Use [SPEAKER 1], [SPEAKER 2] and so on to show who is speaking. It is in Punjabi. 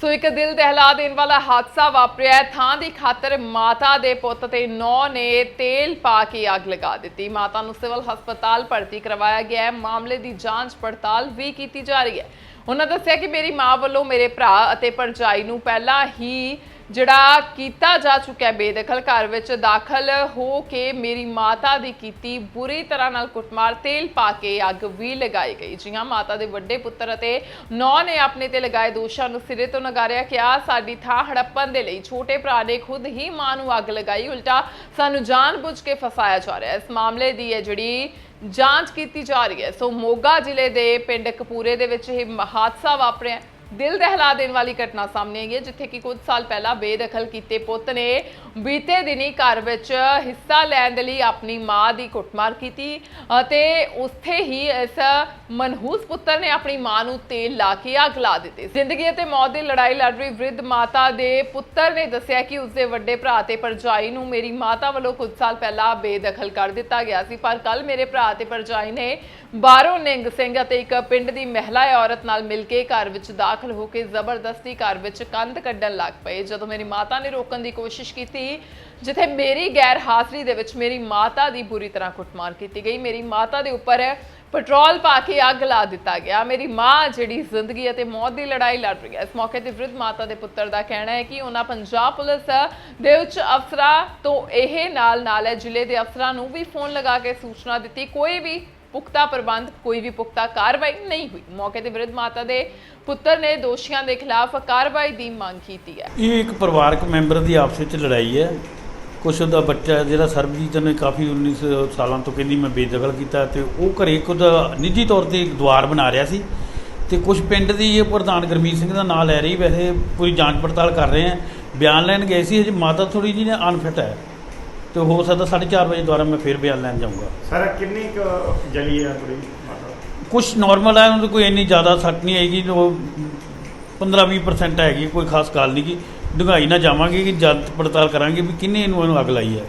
[SPEAKER 1] ਸੋ ਇੱਕ ਦਿਲ ਦਹਿਲਾ ਦੇਣ ਵਾਲਾ ਹਾਦਸਾ ਵਾਪਰਿਆ ਥਾਂ ਦੀ ਖਾਤਰ ਮਾਤਾ ਦੇ ਪੁੱਤ ਤੇ ਨੌ ਨੇ ਤੇਲ ਪਾ ਕੇ ਅੱਗ ਲਗਾ ਦਿੱਤੀ। ਮਾਤਾ ਨੂੰ ਸਿਵਲ ਹਸਪਤਾਲ ਭਰਤੀ ਕਰਵਾਇਆ ਗਿਆ ਹੈ। ਮਾਮਲੇ ਦੀ ਜਾਂਚ ਪੜਤਾਲ ਵੀ ਕੀਤੀ ਜਾ ਰਹੀ ਹੈ। ਉਹਨਾਂ ਦੱਸਿਆ ਕਿ ਮੇਰੀ ਮਾਂ ਵੱਲੋਂ ਮੇਰੇ ਭਰਾ ਅਤੇ ਭਰਜਾਈ ਨੂੰ ਪਹਿਲਾਂ ਹੀ ਜਿਹੜਾ ਕੀਤਾ ਜਾ ਚੁੱਕਿਆ ਬੇਦਖਲ, ਘਰ ਵਿੱਚ ਦਾਖਲ ਹੋ ਕੇ ਮੇਰੀ ਮਾਤਾ ਦੀ ਕੀਤੀ ਬੁਰੀ ਤਰ੍ਹਾਂ ਨਾਲ ਕੁੱਟਮਾਰ, ਤੇਲ ਪਾ ਕੇ ਅੱਗ ਵੀ ਲਗਾਈ ਗਈ। ਜੀ ਹਾਂ, ਮਾਤਾ ਦੇ ਵੱਡੇ ਪੁੱਤਰ ਅਤੇ ਨੌ ਨੇ ਆਪਣੇ ਤੇ ਲਗਾਏ ਦੋਸ਼ਾਂ ਨੂੰ ਸਿਰੇ ਤੋਂ ਨਗਾਰਿਆ ਕਿਹਾ ਸਾਡੀ ਥਾਂ ਹੜੱਪਣ ਦੇ ਲਈ। ਛੋਟੇ ਭਰਾ ਨੇ ਖੁਦ ਹੀ ਮਾਂ ਨੂੰ ਅੱਗ ਲਗਾਈ, ਉਲਟਾ ਸਾਨੂੰ ਜਾਣਬੁੱਝ ਕੇ ਫਸਾਇਆ ਜਾ ਰਿਹਾ ਹੈ। ਇਸ ਮਾਮਲੇ ਦੀ ਹੈ ਜਿਹੜੀ ਜਾਂਚ ਕੀਤੀ ਜਾ ਰਹੀ ਹੈ, ਸੋ ਮੋਗਾ ਜ਼ਿਲ੍ਹੇ ਦੇ ਪਿੰਡ ਕਪੂਰੇ ਦੇ ਵਿੱਚ ਇਹ ਹਾਦਸਾ ਵਾਪਰਿਆ। ਦਿਲ ਦਹਿਲਾ ਦੇਣ ਵਾਲੀ ਘਟਨਾ ਸਾਹਮਣੇ ਆਈ ਹੈ, ਜਿੱਥੇ ਕਿ ਕੁਝ ਸਾਲ ਪਹਿਲਾਂ ਬੇਦਖਲ ਕੀਤੇ ਪੁੱਤ ਨੇ ਬੀਤੇ ਦਿਨੀ ਘਰ ਵਿੱਚ ਹਿੱਸਾ ਲੈਣ ਦੇ ਲਈ ਆਪਣੀ ਮਾਂ ਦੀ ਕੁੱਟਮਾਰ ਕੀਤੀ ਅਤੇ ਉੱਥੇ ਹੀ ਇਸ ਮਨਹੂਸ ਪੁੱਤਰ ਨੇ ਆਪਣੀ ਮਾਂ ਨੂੰ ਤੇਲ ਲਾ ਕੇ ਅੱਗ ਲਾ ਦਿੱਤੀ ਜ਼ਿੰਦਗੀ ਅਤੇ ਮੌਤ ਦੀ ਲੜਾਈ ਲੜ ਰਹੀ ਵ੍ਰਿਧ ਮਾਤਾ ਦੇ ਪੁੱਤਰ ਨੇ ਦੱਸਿਆ ਕਿ ਉਸਦੇ ਵੱਡੇ ਭਰਾ ਤੇ ਭਰਜਾਈ ਨੂੰ ਮੇਰੀ ਮਾਤਾ ਵੱਲੋਂ ਕੁਝ ਸਾਲ ਪਹਿਲਾਂ ਬੇਦਖਲ ਕਰ ਦਿੱਤਾ ਗਿਆ ਸੀ, ਪਰ ਕੱਲ ਮੇਰੇ ਭਰਾ ਤੇ ਭਰਜਾਈ ਨੇ ਬਾਹਰੋਂ ਨਿੰਗ ਸਿੰਘ ਅਤੇ ਇੱਕ ਪਿੰਡ ਦੀ ਮਹਿਲਾ ਔਰਤ ਨਾਲ ਮਿਲ ਕੇ ਘਰ ਵਿੱਚ ਦਾਖਲ ਹੋ ਕੇ ਜ਼ਬਰਦਸਤੀ ਘਰ ਵਿੱਚ ਕੰਧ ਕੱਢਣ ਲੱਗ ਪਏ। ਜਦੋਂ ਮੇਰੀ ਮਾਤਾ ਨੇ ਰੋਕਣ ਦੀ ਕੋਸ਼ਿਸ਼ ਕੀਤੀ, ਜਿੱਥੇ ਮੇਰੀ ਗੈਰ ਹਾਜ਼ਰੀ ਦੇ ਵਿੱਚ ਮੇਰੀ ਮਾਤਾ ਦੀ ਬੁਰੀ ਤਰ੍ਹਾਂ ਕੁੱਟਮਾਰ ਕੀਤੀ ਗਈ। ਮੇਰੀ ਮਾਤਾ ਦੇ ਉੱਪਰ ਪੈਟਰੋਲ ਪਾ ਕੇ ਅੱਗ ਲਾ ਦਿੱਤਾ ਗਿਆ। ਮੇਰੀ ਮਾਂ ਜਿਹੜੀ ਜ਼ਿੰਦਗੀ ਅਤੇ ਮੌਤ ਦੀ ਲੜਾਈ ਲੜ ਰਹੀ ਹੈ। ਇਸ ਮੌਕੇ ਤੇ ਵਿਰਧ ਮਾਤਾ ਦੇ ਪੁੱਤਰ ਦਾ ਕਹਿਣਾ ਹੈ ਕਿ ਉਹਨਾਂ ਪੰਜਾਬ ਪੁਲਿਸ ਦੇ ਉੱਚ ਅਫਸਰਾਂ ਤੋਂ ਇਹ ਨਾਲ ਨਾਲ ਹੈ। ਜ਼ਿਲ੍ਹੇ ਦੇ ਅਫਸਰਾਂ ਨੂੰ ਵੀ ਫੋਨ ਲਗਾ ਕੇ ਸੂਚਨਾ ਦਿੱਤੀ। ਕੋਈ ਵੀ ਪੁਖਤਾ ਪ੍ਰਬੰਧ, ਕੋਈ ਵੀ ਪੁਖਤਾ ਕਾਰਵਾਈ ਨਹੀਂ ਹੋਈ। ਮੌਕੇ ਤੇ ਵਿਰਧ ਮਾਤਾ ਦੇ ਪੁੱਤਰ ਨੇ ਦੋਸ਼ੀਆਂ ਦੇ ਖਿਲਾਫ ਕਾਰਵਾਈ ਦੀ ਮੰਗ ਕੀਤੀ ਹੈ।
[SPEAKER 2] ਇਹ ਇੱਕ ਪਰਿਵਾਰਕ ਮੈਂਬਰ ਦੀ ਆਪਸ ਵਿੱਚ ਲੜਾਈ ਹੈ। ਕੁਛ ਉਹਦਾ ਬੱਚਾ ਜਿਹੜਾ ਸਰਬਜੀਤ ਨੇ ਕਾਫੀ 19 ਸਾਲਾਂ ਤੋਂ ਕਹਿੰਦੀ ਮੈਂ ਬੇਦਖਲ ਕੀਤਾ ਤੇ ਉਹ ਘਰੇ ਖੁਦ ਨਿੱਜੀ ਤੌਰ ਤੇ ਇੱਕ ਦੁਆਰ ਬਣਾ ਰਿਹਾ ਸੀ। ਤੇ ਕੁਝ ਪਿੰਡ ਦੀ ਇਹ ਪ੍ਰਧਾਨ ਗਰਮੀਤ ਸਿੰਘ ਦਾ ਨਾਮ ਲੈ ਰਹੀ, ਵੈਸੇ ਪੂਰੀ ਜਾਂਚ ਪੜਤਾਲ ਕਰ ਰਹੇ ਆ ਬਿਆਨ ਲੈਣ ਗਏ ਸੀ, ਹਜੇ ਮਾਤਾ ਥੋੜੀ ਜਿਹੀ ਨਾ ਅਨਫਿਟ ਹੈ। ਤੇ ਹੋ ਸਕਦਾ 4:30 ਵਜੇ ਦੁਆਰਾ ਮੈਂ ਫਿਰ ਬਿਆਨ ਲੈਣ ਜਾਊਂਗਾ।
[SPEAKER 3] ਸਰ ਕਿੰਨੀ ਕੁ ਜਲੀ ਹੈ ਮਾਤਾ?
[SPEAKER 2] ਕੁਛ ਨਾਰਮਲ ਹੈ ਉਹਨਾਂ ਕੋਈ ਇੰਨੀ ਜ਼ਿਆਦਾ ਸੱਟ ਨਹੀਂ ਆਏਗੀ ਜੋ 15-20% ਹੈਗੀ ਕੋਈ ਖਾਸ ਗੱਲ ਨਹੀਂ ਗੀ ਡੂੰਘਾਈ ਨਾ ਜਾਵਾਂਗੇ ਕਿ ਜਦ ਪੜਤਾਲ ਕਰਾਂਗੇ ਵੀ ਕਿੰਨੇ ਇਹਨੂੰ ਇਹਨੂੰ ਅੱਗ ਲਾਈ ਹੈ।